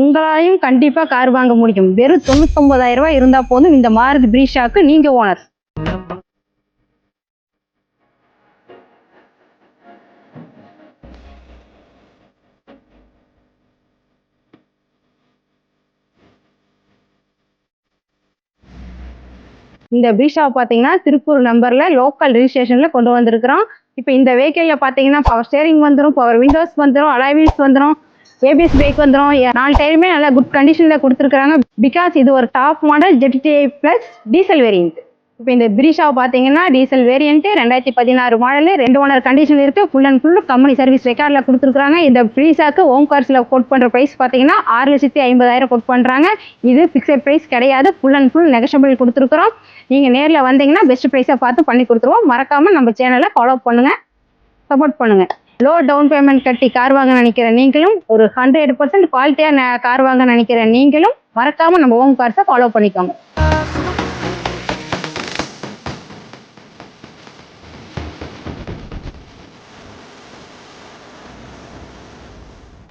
உங்களாலையும் கண்டிப்பா கார் வாங்க முடியும். வெறும் தொண்ணூத்தொன்பதாயிரம் ரூபாய் இருந்தா போதும் இந்த மாருதி பிரீஷாக்கு நீங்க ஓனர். இந்த பிரீஷாவை பார்த்தீங்கன்னா திருப்பூர் நம்பர்ல லோக்கல் ரிஜிஸ்ட்ரேஷன்ல கொண்டு வந்திருக்கிறோம். இப்போ இந்த வெஹிக்கிளில் பார்த்தீங்கன்னா பவர் ஸ்டேரிங் வந்துடும் பவர் விண்டோஸ் வந்துடும் அலாய்வீல்ஸ் வந்துடும் ஏபிஎஸ் பிரேக் வந்துடும் நாலு டயருமே நல்லா குட் கண்டிஷனில் கொடுத்துருக்குறாங்க. பிகாஸ் இது ஒரு top model ZDI plus diesel variant இப்போ இந்த பிரிஷாவை பார்த்தீங்கன்னா டீசல் வேரியன்ட்டு ரெண்டாயிரத்தி பதினாறு மாடலு ரெண்டு ஓனர் கண்டிஷன் இருக்குது full and full company service ரெக்கார்டில் கொடுத்துருக்காங்க இந்த பிரீஷாக்கு ஓம் கார்ஸில் கோட் பண்ணுற ப்ரைஸ் பார்த்தீங்கன்னா ஆறு லட்சத்தி ஐம்பதாயிரம் கோட் பண்ணுறாங்க இது ஃபிக்ஸட் ப்ரைஸ் கிடையாது. ஃபுல் அண்ட் ஃபுல் நெகஷபிள் கொடுத்துருக்குறோம். நீங்கள் நேரில் வந்தீங்கன்னா பெஸ்ட் ப்ரைஸை பார்த்து பண்ணி கொடுத்துருவோம். மறக்காமல் நம்ம சேனலை ஃபாலோ பண்ணுங்கள் சப்போர்ட் பண்ணுங்கள் லோ டவுன் பேமெண்ட் கட்டி கார் வாங்க நினைக்கிற நீங்களும் ஒரு ஹண்ட்ரட் பர்சன்ட் குவாலிட்டியாக கார் வாங்க நினைக்கிற நீங்களும் மறக்காமல் நம்ம ஓம் கார்ஸை ஃபாலோ பண்ணிக்கோங்க.